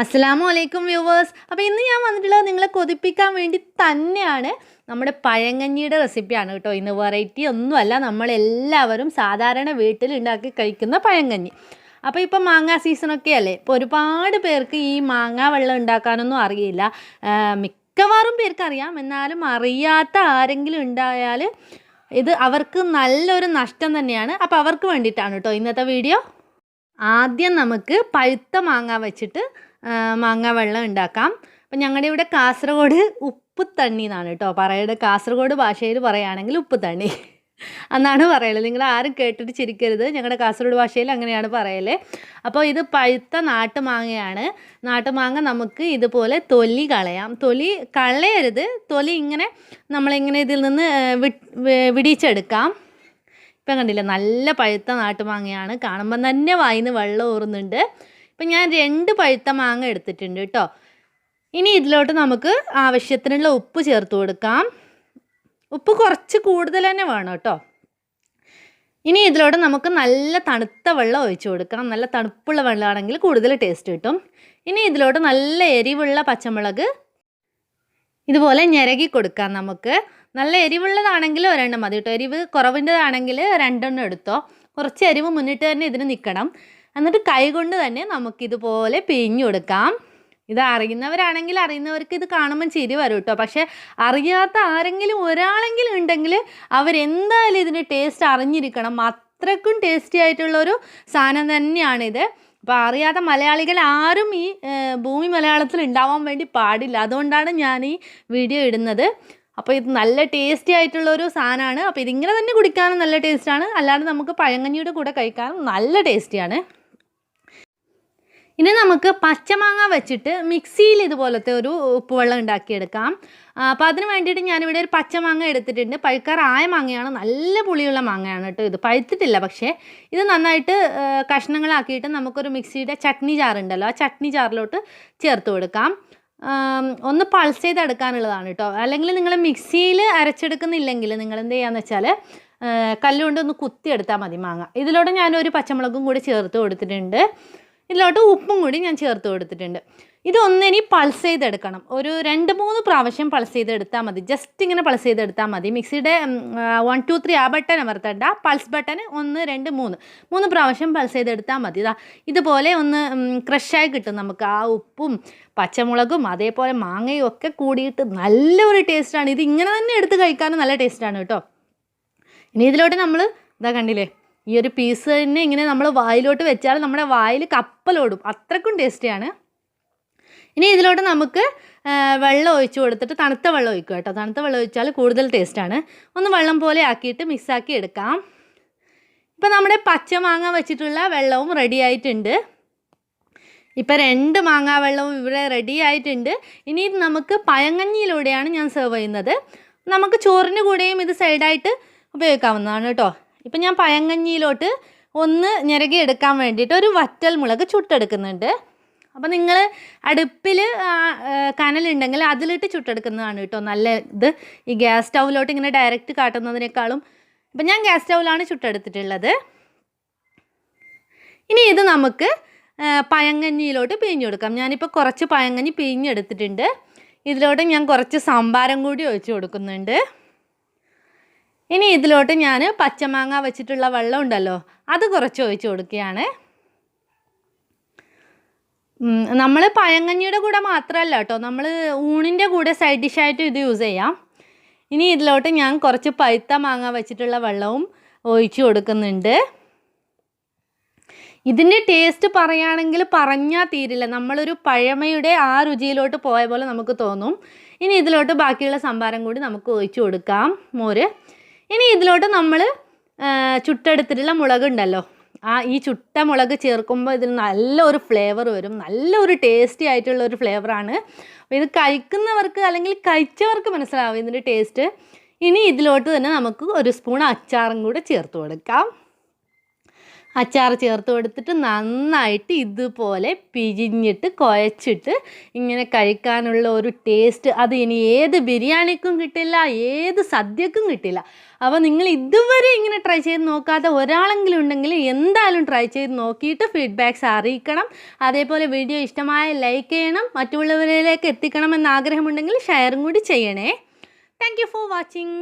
അസ്സലാമു അലൈക്കും വ്യൂവേഴ്സ്. അപ്പോൾ ഇന്ന് ഞാൻ വന്നിട്ടുള്ളത് നിങ്ങളെ കൊതിപ്പിക്കാൻ വേണ്ടി തന്നെയാണ്. നമ്മുടെ പഴങ്കഞ്ഞിയുടെ റെസിപ്പിയാണ് കേട്ടോ. ഇന്ന് വെറൈറ്റി ഒന്നുമല്ല. നമ്മളെല്ലാവരും സാധാരണ വീട്ടിൽ ഉണ്ടാക്കി കഴിക്കുന്ന പഴങ്കഞ്ഞി. അപ്പോൾ ഇപ്പം മാങ്ങ സീസണൊക്കെ അല്ലേ? ഇപ്പോൾ ഒരുപാട് പേർക്ക് ഈ മാങ്ങ വെള്ളം ഉണ്ടാക്കാനൊന്നും അറിയില്ല. മിക്കവാറും പേർക്ക് അറിയാം. എന്നാലും അറിയാത്ത ആരെങ്കിലും ഉണ്ടായാൽ ഇത് അവർക്ക് നല്ലൊരു നഷ്ടം തന്നെയാണ്. അപ്പോൾ അവർക്ക് വേണ്ടിയിട്ടാണ് കേട്ടോ ഇന്നത്തെ വീഡിയോ ആദ്യം നമുക്ക് പഴുത്ത മാങ്ങ വെച്ചിട്ട് മാങ്ങ വെള്ളം ഉണ്ടാക്കാം. അപ്പം ഞങ്ങളുടെ ഇവിടെ കാസർഗോഡ് ഉപ്പ് തണ്ണി എന്നാണ് കേട്ടോ പറയുന്നത് കാസർഗോഡ് ഭാഷയിൽ പറയുകയാണെങ്കിൽ ഉപ്പ് തണ്ണി. എന്നാണ് പറയുന്നത് നിങ്ങൾ ആരും കേട്ടിട്ട് ചിരിക്കരുത്. ഞങ്ങളുടെ കാസർഗോഡ് ഭാഷയിൽ അങ്ങനെയാണ് പറയൽ. അപ്പോൾ ഇത് പഴുത്ത നാട്ടുമാങ്ങയാണ്. നാട്ടുമാങ്ങ നമുക്ക് ഇതുപോലെ തൊലി കളയാം. തൊലി കളയരുത്. തൊലി ഇങ്ങനെ നമ്മളിങ്ങനെ ഇതിൽ നിന്ന് ആ, വി- വി- വിടിയിച്ചെടുക്കാം ഇപ്പം കണ്ടില്ല നല്ല പഴുത്ത നാട്ടുമാങ്ങയാണ്. കാണുമ്പം തന്നെ വായിന്ന് വെള്ളം ഊറുന്നുണ്ട്. ഇപ്പം ഞാൻ രണ്ട് പഴുത്ത മാങ്ങ എടുത്തിട്ടുണ്ട് കേട്ടോ. ഇനി ഇതിലോട്ട് നമുക്ക് ആവശ്യത്തിനുള്ള ഉപ്പ് ചേർത്ത് കൊടുക്കാം. ഉപ്പ് കുറച്ച് കൂടുതൽ തന്നെ വേണം കേട്ടോ. ഇനി ഇതിലോട്ട് നമുക്ക് നല്ല തണുത്ത വെള്ളം ഒഴിച്ചു കൊടുക്കാം നല്ല തണുപ്പുള്ള വെള്ളമാണെങ്കിൽ കൂടുതൽ ടേസ്റ്റ് കിട്ടും. ഇനി ഇതിലോട്ട് നല്ല എരിവുള്ള പച്ചമുളക് ഇതുപോലെ ഞെരകി കൊടുക്കാം നമുക്ക്. നല്ല എരിവുള്ളതാണെങ്കിൽ ഒരെണ്ണം മതി കേട്ടോ. എരിവ് കുറവിന്റെതാണെങ്കിൽ രണ്ടെണ്ണം എടുത്തോ. കുറച്ച് എരിവ് മുന്നിട്ട് തന്നെ ഇതിന് നിൽക്കണം എന്നിട്ട് കൈ കൊണ്ട് തന്നെ നമുക്കിതുപോലെ പിഴിഞ്ഞു കൊടുക്കാം. ഇത് അറിയുന്നവരാണെങ്കിൽ അറിയുന്നവർക്ക് ഇത് കാണുമ്പം ചിരി വരും കേട്ടോ. പക്ഷേ അറിയാത്ത ആരെങ്കിലും ഒരാളെങ്കിലും ഉണ്ടെങ്കിൽ അവരെന്തായാലും ഇതിന്റെ ടേസ്റ്റ് അറിഞ്ഞിരിക്കണം. അത്രക്കും ടേസ്റ്റി ആയിട്ടുള്ളൊരു സാധനം തന്നെയാണിത്. അപ്പോൾ അറിയാത്ത മലയാളികൾ ആരും ഈ ഭൂമി മലയാളത്തിൽ ഉണ്ടാവാൻ വേണ്ടി പാടില്ല. അതുകൊണ്ടാണ് ഞാൻ ഈ വീഡിയോ ഇടുന്നത്. അപ്പോൾ ഇത് നല്ല ടേസ്റ്റി ആയിട്ടുള്ള ഒരു സാധനമാണ് അപ്പോൾ ഇതിങ്ങനെ തന്നെ കുടിക്കാനും നല്ല ടേസ്റ്റാണ്. അല്ലാതെ നമുക്ക് പഴങ്കഞ്ഞിയുടെ കൂടെ കഴിക്കാനും നല്ല ടേസ്റ്റിയാണ്. ഇനി നമുക്ക് പച്ചമാങ്ങ വെച്ചിട്ട് മിക്സിയിൽ ഇതുപോലത്തെ ഒരു ഉപ്പുവെള്ളം ഉണ്ടാക്കിയെടുക്കാം. അപ്പോൾ അതിന് വേണ്ടിയിട്ട് ഞാനിവിടെ ഒരു പച്ചമാങ്ങ എടുത്തിട്ടുണ്ട്. പഴുക്കാറായ മാങ്ങയാണ്. നല്ല പുളിയുള്ള മാങ്ങയാണ് കേട്ടോ ഇത്. പഴുത്തിട്ടില്ല പക്ഷേ ഇത് നന്നായിട്ട് കഷ്ണങ്ങളാക്കിയിട്ട് നമുക്കൊരു മിക്സിയുടെ ചട്നി ചാറുണ്ടല്ലോ ആ ചട്നി ചാറിലോട്ട് ചേർത്ത് കൊടുക്കാം. ഒന്ന് പൾസ് ചെയ്തെടുക്കാനുള്ളതാണ് കേട്ടോ. അല്ലെങ്കിൽ നിങ്ങൾ മിക്സിയിൽ അരച്ചെടുക്കുന്നില്ലെങ്കിൽ നിങ്ങൾ എന്ത് ചെയ്യാന്ന് വെച്ചാൽ കല്ലുകൊണ്ട് ഒന്ന് കുത്തിയെടുത്താൽ മതി മാങ്ങ. ഇതിലൂടെ ഞാനൊരു പച്ചമുളകും കൂടി ചേർത്ത് കൊടുത്തിട്ടുണ്ട്. ഇതിലോട്ട് ഉപ്പും കൂടി ഞാൻ ചേർത്ത് കൊടുത്തിട്ടുണ്ട്. ഇതൊന്നിനി പൾസ് ചെയ്തെടുക്കണം. ഒരു രണ്ട് മൂന്ന് പ്രാവശ്യം പൾസ് ചെയ്തെടുത്താൽ മതി. ജസ്റ്റ് ഇങ്ങനെ പൾസ് ചെയ്തെടുത്താൽ മതി. മിക്സിയുടെ വൺ ടു ത്രീ ആ ബട്ടൺ അമർത്തണ്ട. പൾസ് ബട്ടൺ ഒന്ന് രണ്ട് മൂന്ന്. മൂന്ന് പ്രാവശ്യം പൾസ് ചെയ്തെടുത്താൽ മതി. ഇതാ ഇതുപോലെ ഒന്ന് ക്രഷായി കിട്ടും നമുക്ക്. ആ ഉപ്പും പച്ചമുളകും അതേപോലെ മാങ്ങയും ഒക്കെ കൂടിയിട്ട് നല്ലൊരു ടേസ്റ്റാണ് ഇത് ഇങ്ങനെ തന്നെ എടുത്ത് കഴിക്കാനും നല്ല ടേസ്റ്റാണ് കേട്ടോ. ഇനി ഇതിലോട്ട് നമ്മൾ ഇതാ കണ്ടില്ലേ? ഈ ഒരു പീസ് തന്നെ ഇങ്ങനെ നമ്മൾ വായിലോട്ട് വെച്ചാൽ നമ്മുടെ വായിൽ കപ്പലോടും. അത്രക്കും ടേസ്റ്റിയാണ് ഇനി ഇതിലോട്ട് നമുക്ക് വെള്ളം ഒഴിച്ച് കൊടുത്തിട്ട് തണുത്ത വെള്ളം ഒഴിക്കുക കേട്ടോ. തണുത്ത വെള്ളം ഒഴിച്ചാൽ കൂടുതൽ ടേസ്റ്റാണ് ഒന്ന് വെള്ളം പോലെ ആക്കിയിട്ട് മിക്സാക്കി എടുക്കാം. ഇപ്പം നമ്മുടെ പച്ചമാങ്ങ വെച്ചിട്ടുള്ള വെള്ളവും റെഡി ആയിട്ടുണ്ട്. ഇപ്പം രണ്ട് മാങ്ങാ വെള്ളവും ഇവിടെ റെഡി ആയിട്ടുണ്ട്. ഇനി നമുക്ക് പഴങ്ങഞ്ഞിയിലൂടെയാണ് ഞാൻ സെർവ് ചെയ്യുന്നത്. നമുക്ക് ചോറിന്റെ കൂടെയും ഇത് സൈഡായിട്ട് ഉപയോഗിക്കാവുന്നതാണ് കേട്ടോ. ഇപ്പം ഞാൻ പഴങ്കഞ്ഞിയിലോട്ട് ഒന്ന് ഞെരകി എടുക്കാൻ വേണ്ടിയിട്ട് ഒരു വറ്റൽ മുളക് ചുട്ടെടുക്കുന്നുണ്ട്. അപ്പോൾ നിങ്ങൾ അടുപ്പിൽ കനലുണ്ടെങ്കിൽ അതിലിട്ട് ചുട്ടെടുക്കുന്നതാണ് കേട്ടോ നല്ല ഇത് ഈ ഗ്യാസ് സ്റ്റൗവിലോട്ട് ഇങ്ങനെ ഡയറക്റ്റ് കാട്ടുന്നതിനേക്കാളും ഇപ്പം ഞാൻ ഗ്യാസ് സ്റ്റൗവിലാണ് ചുട്ടെടുത്തിട്ടുള്ളത്. ഇനി ഇത് നമുക്ക് പഴങ്കഞ്ഞിയിലോട്ട് പിഴിഞ്ഞു കൊടുക്കാം ഞാനിപ്പോൾ കുറച്ച് പഴങ്കഞ്ഞി പിഴിഞ്ഞെടുത്തിട്ടുണ്ട്. ഇതിലോട്ട് ഞാൻ കുറച്ച് സംഭാരം കൂടി ഒഴിച്ചു കൊടുക്കുന്നുണ്ട്. ഇനി ഇതിലോട്ട് ഞാൻ പച്ചമാങ്ങ വെച്ചിട്ടുള്ള വെള്ളം ഉണ്ടല്ലോ അത് കുറച്ച് ഒഴിച്ചു കൊടുക്കുകയാണ്. നമ്മൾ പഴങ്കഞ്ഞിയുടെ കൂടെ മാത്രമല്ല കേട്ടോ നമ്മൾ ഊണിന്റെ കൂടെ സൈഡ് ഡിഷായിട്ട് ഇത് യൂസ് ചെയ്യാം. ഇനി ഇതിലോട്ട് ഞാൻ കുറച്ച് പഴുത്ത മാങ്ങ വെച്ചിട്ടുള്ള വെള്ളവും ഒഴിച്ചു കൊടുക്കുന്നുണ്ട്. ഇതിന്റെ ടേസ്റ്റ് പറയുകയാണെങ്കിൽ പറഞ്ഞാൽ തീരില്ല നമ്മളൊരു പഴമയുടെ ആ രുചിയിലോട്ട് പോയ പോലെ നമുക്ക് തോന്നും. ഇനി ഇതിലോട്ട് ബാക്കിയുള്ള സംഭാരം കൂടി നമുക്ക് ഒഴിച്ചു കൊടുക്കാം മോര്. ഇനി ഇതിലോട്ട് നമ്മൾ ചുട്ടെടുത്തിട്ടുള്ള മുളക് ഉണ്ടല്ലോ ആ ഈ ചുട്ട മുളക് ചേർക്കുമ്പോൾ ഇതിൽ നല്ലൊരു ഫ്ലേവർ വരും. നല്ലൊരു ടേസ്റ്റി ആയിട്ടുള്ള ഒരു ഫ്ലേവറാണ് ഇത് കഴിക്കുന്നവർക്ക് അല്ലെങ്കിൽ കഴിച്ചവർക്ക് മനസ്സിലാവും ഇതിന്റെ ടേസ്റ്റ് ഇനി ഇതിലോട്ട് തന്നെ നമുക്ക് ഒരു സ്പൂൺ അച്ചാറും കൂടെ ചേർത്ത് കൊടുക്കാം. അച്ചാർ ചേർത്ത് കൊടുത്തിട്ട് നന്നായിട്ട് ഇതുപോലെ പിഴിഞ്ഞിട്ട് കുഴച്ചിട്ട് ഇങ്ങനെ കഴിക്കാനുള്ള ഒരു ടേസ്റ്റ് അത് ഇനി ഏത് ബിരിയാണിക്കും കിട്ടില്ല ഏത് സദ്യക്കും കിട്ടില്ല. അപ്പോൾ നിങ്ങൾ ഇതുവരെ ഇങ്ങനെ ട്രൈ ചെയ്ത് നോക്കാത്ത ഒരാളെങ്കിലും ഉണ്ടെങ്കിൽ എന്തായാലും ട്രൈ ചെയ്ത് നോക്കിയിട്ട് ഫീഡ്ബാക്ക്സ് അറിയിക്കണം. അതേപോലെ വീഡിയോ ഇഷ്ടമായ ലൈക്ക് ചെയ്യണം. മറ്റുള്ളവരിലേക്ക് എത്തിക്കണം എന്ന ആഗ്രഹമുണ്ടെങ്കിൽ ഷെയറും കൂടി ചെയ്യണേ. Thank for watching